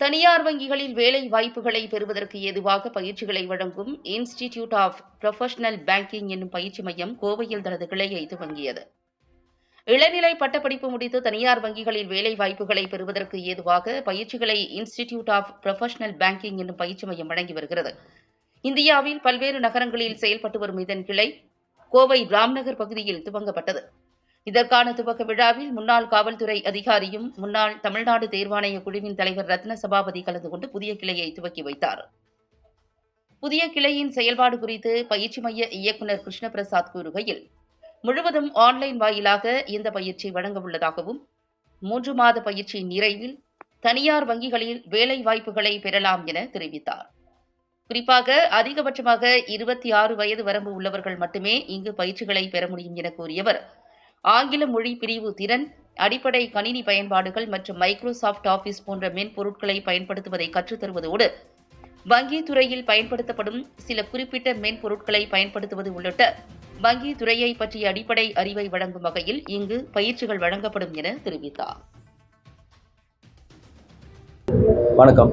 தனியார் வங்கிகளில் வேலை வாய்ப்புகளை பெறுவதற்கு ஏதுவாக பயிற்சிகளை வழங்கும் இன்ஸ்டிடியூட் ஆஃப் ப்ரொஃபஷனல் பேங்கிங் என்னும் பயிற்சி மையம் கோவையில் தனது கிளையை துவங்கியது. இளநிலை பட்டப்படிப்பு முடித்து தனியார் வங்கிகளில் வேலை வாய்ப்புகளை பெறுவதற்கு ஏதுவாக பயிற்சிகளை இன்ஸ்டிடியூட் ஆஃப் ப்ரொஃபஷனல் பேங்கிங் என்னும் பயிற்சி மையம் வழங்கி வருகிறது. இந்தியாவில் பல்வேறு நகரங்களில் செயல்பட்டு வரும் இதன் கிளை கோவை ராம்நகர் பகுதியில் துவங்கப்பட்டது. இதற்கான துவக்க விழாவில் முன்னாள் காவல்துறை அதிகாரியும் முன்னாள் தமிழ்நாடு தேர்வாணைய குழுவின் தலைவர் ரத்ன சபாபதி கலந்து கொண்டு புதிய கிளையை துவக்கி வைத்தார். புதிய கிளையின் செயல்பாடு குறித்து பயிற்சி மைய இயக்குநர் கிருஷ்ணபிரசாத் கூறுகையில் முழுவதும் ஆன்லைன் வாயிலாக இந்த பயிற்சி வழங்க உள்ளதாகவும் மூன்று மாத பயிற்சி நிறைவில் தனியார் வங்கிகளில் வேலை வாய்ப்புகளை பெறலாம் என தெரிவித்தார். குறிப்பாக அதிகபட்சமாக இருபத்தி ஆறு வயது வரம்பு உள்ளவர்கள் மட்டுமே இங்கு பயிற்சிகளை பெற முடியும் என கூறியவர் ஆங்கில மொழி பிரிவு திறன் அடிப்படை கணினி பயன்பாடுகள் மற்றும் மைக்ரோசாஃப்ட் ஆபீஸ் போன்ற மென்பொருட்களை பயன்படுத்துவதை கற்றுத்தருவதோடு வங்கி துறையில் பயன்படுத்தப்படும் சில குறிப்பிட்ட மென்பொருட்களை பயன்படுத்துவது உள்ளிட்ட வங்கி துறையை பற்றிய அடிப்படை அறிவை வழங்கும் வகையில் இங்கு பயிற்சிகள் வழங்கப்படும் என தெரிவித்தார். வணக்கம்.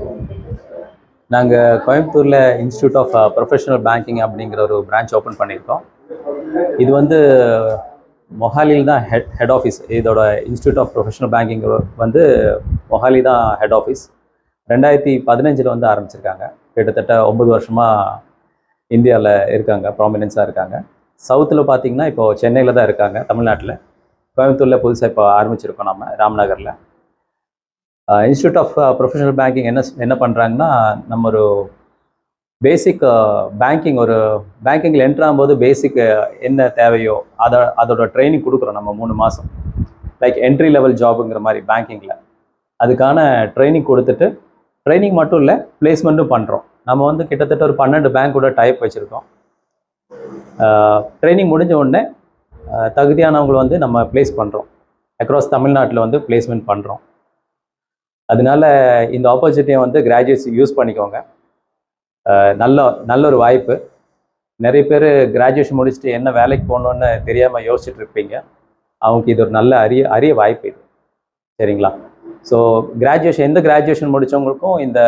நாங்கள் கோயம்புத்தூரில் இன்ஸ்டியூட் ஆஃப் ப்ரொஃபஷனல் பேங்கிங் அப்படிங்கிற ஒரு பிரான்ச் ஓப்பன் பண்ணியிருக்கோம். இது வந்து மொஹாலியில் தான் ஹெட் ஹெட் ஆஃபீஸ் இதோட இன்ஸ்டியூட் ஆஃப் ப்ரொஃபஷனல் பேங்கிங் வந்து மொஹாலி தான் ஹெட் ஆஃபீஸ் ரெண்டாயிரத்தி பதினஞ்சில் வந்து ஆரம்பிச்சிருக்காங்க. கிட்டத்தட்ட ஒம்பது வருஷமாக இந்தியாவில் இருக்காங்க ப்ராமினன்ஸாக இருக்காங்க. சவுத்தில் பார்த்தீங்கன்னா இப்போது சென்னையில் தான் இருக்காங்க தமிழ்நாட்டில். கோயம்புத்தூரில் புதுசாக இப்போ ஆரம்பிச்சிருக்கோம் நம்ம ராம்நகரில். இன்ஸ்டியூட் ஆஃப் ப்ரொஃபஷனல் பேங்கிங் என்ன என்ன பண்ணுறாங்கன்னா நம்ம ஒரு பேசிக் பேங்கிங் uh, ஒரு பேங்கிங்கில் என்ட்ரு ஆகும்போது பேசிக் uh, என்ன தேவையோ அதை அதோட ட்ரைனிங் கொடுக்குறோம் நம்ம மூணு மாதம் லைக் என்ட்ரி லெவல் ஜாபுங்கிற மாதிரி பேங்கிங்கில் அதுக்கான ட்ரைனிங் கொடுத்துட்டு ட்ரைனிங் மட்டும் இல்லை பிளேஸ்மெண்ட்டும் பண்ணுறோம் நம்ம வந்து கிட்டத்தட்ட ஒரு பன்னெண்டு பேங்க்கோட டைப் வச்சுருக்கோம். ட்ரைனிங் முடிஞ்ச உடனே uh, தகுதியானவங்களை வந்து நம்ம ப்ளேஸ் பண்ணுறோம் அக்ராஸ் தமிழ்நாட்டில் வந்து பிளேஸ்மெண்ட் பண்ணுறோம் அதனால இந்த ஆப்பர்ச்சுனிட்டியை வந்து கிராஜுவேட்ஸ் யூஸ் பண்ணிக்கோங்க. நல்ல நல்ல ஒரு வாய்ப்பு. நிறைய பேர் கிராஜுவேஷன் முடிச்சுட்டு என்ன வேலைக்கு போகணுன்னு தெரியாமல் யோசிச்சுட்டு இருப்பீங்க. அவங்களுக்கு இது ஒரு நல்ல அரிய அரிய வாய்ப்பு இது. சரிங்களா? ஸோ கிராஜுவேஷன் எந்த கிராஜுவேஷன் முடித்தவங்களுக்கும் இந்த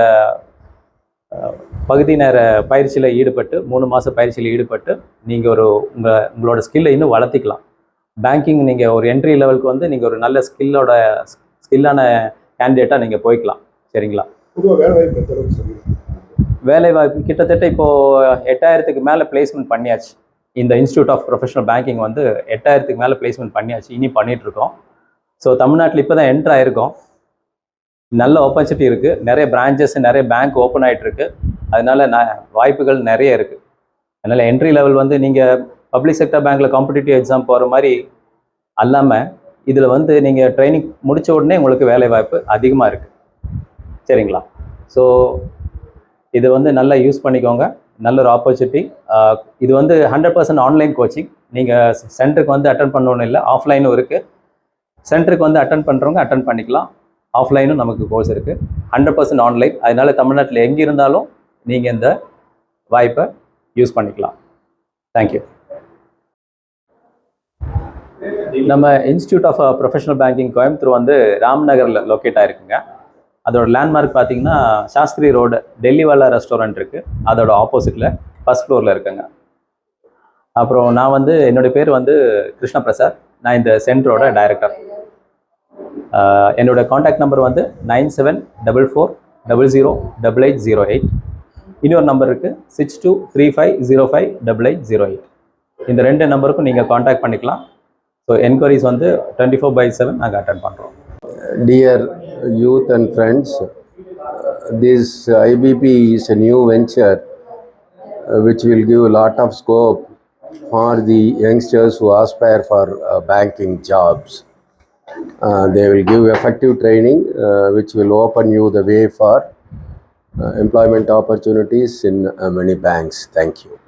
பகுதி நேர பயிற்சியில் ஈடுபட்டு மூணு மாத பயிற்சியில் ஈடுபட்டு நீங்கள் ஒரு உங்கள் உங்களோட ஸ்கில்லை இன்னும் வளர்த்திக்கலாம். பேங்கிங் நீங்கள் ஒரு என்ட்ரி லெவலுக்கு வந்து நீங்கள் ஒரு நல்ல ஸ்கில்லோட ஸ்கில்லான கேண்டிடேட்டாக நீங்கள் போய்க்கலாம். சரிங்களா? வேலைவாய்ப்பு வேலை வாய்ப்பு கிட்டத்தட்ட இப்போது எட்டாயிரத்துக்கு மேலே பிளேஸ்மெண்ட் பண்ணியாச்சு. இந்த இன்ஸ்டியூட் ஆஃப் ப்ரொஃபஷனல் பேங்கிங் வந்து எட்டாயிரத்துக்கு மேலே பிளேஸ்மெண்ட் பண்ணியாச்சு. இனி பண்ணிட்டு இருக்கோம் ஸோ தமிழ்நாட்டில் இப்போ தான் என்ட்ரு ஆயிருக்கோம். நல்ல ஆப்பர்ச்சுனிட்டி இருக்குது நிறைய பிரான்ச்சஸ் நிறைய பேங்க் ஓப்பன் ஆகிட்டுருக்கு அதனால ந வாய்ப்புகள் நிறைய இருக்குது அதனால் என்ட்ரி லெவல் வந்து நீங்கள் பப்ளிக் செக்டர் பேங்க்கில் காம்படிட்டிவ் எக்ஸாம் போகிற மாதிரி அல்லாமல் இதில் வந்து நீங்கள் ட்ரைனிங் முடித்த உடனே உங்களுக்கு வேலை வாய்ப்பு அதிகமாக இருக்குது சரிங்களா? ஸோ இது வந்து நல்லா யூஸ் பண்ணிக்கோங்க. நல்ல ஒரு ஆப்பர்ச்சுனிட்டி இது வந்து ஹண்ட்ரட் பர்சன்ட் ஆன்லைன் கோச்சிங் நீங்கள் சென்டருக்கு வந்து அட்டன் பண்ணணும்னு இல்லை ஆஃப்லைனும் இருக்குது சென்டருக்கு வந்து அட்டன் பண்ணுறவங்க அட்டன் பண்ணிக்கலாம். ஆஃப்லைனும் நமக்கு கோர்ஸ் இருக்குது ஹண்ட்ரட் பர்சன்ட் ஆன்லைன் அதனால தமிழ்நாட்டில் எங்கே இருந்தாலும் நீங்கள் இந்த வாய்ப்பை யூஸ் பண்ணிக்கலாம். தேங்க்யூ நம்ம institute of professional banking Coimbatore வந்து ராம்நகரில் லொக்கேட் ஆகிருக்குங்க அதோட லேண்ட்மார்க் பார்த்தீங்கன்னா சாஸ்திரி ரோடு டெல்லிவாலா ரெஸ்டாரண்ட் இருக்குது அதோட ஆப்போசிட்டில் ஃபஸ்ட் ஃப்ளோரில் இருக்கேங்க. அப்புறம் நான் வந்து என்னுடைய பேர் வந்து கிருஷ்ண பிரசாத் நான் இந்த சென்டரோட டைரக்டர் என்னோட காண்டாக்ட் நம்பர் வந்து nine seven double four double zero double eight zero eight. இன்னொரு நம்பர் இருக்குது six two three five zero five double eight zero eight இந்த ரெண்டு நம்பருக்கும் நீங்கள் காண்டாக்ட் பண்ணிக்கலாம். ஸோ என்கொயரிஸ் வந்து டுவெண்ட்டி ஃபோர் பை செவன் நாங்கள் அட்டன் பண்ணுறோம் Dear youth and friends, this IBP is a new venture uh, which will give a lot of scope for the youngsters who aspire for uh, banking jobs. Uh, they will give effective training uh, which will open you the way for uh, employment opportunities in uh, many banks. Thank you.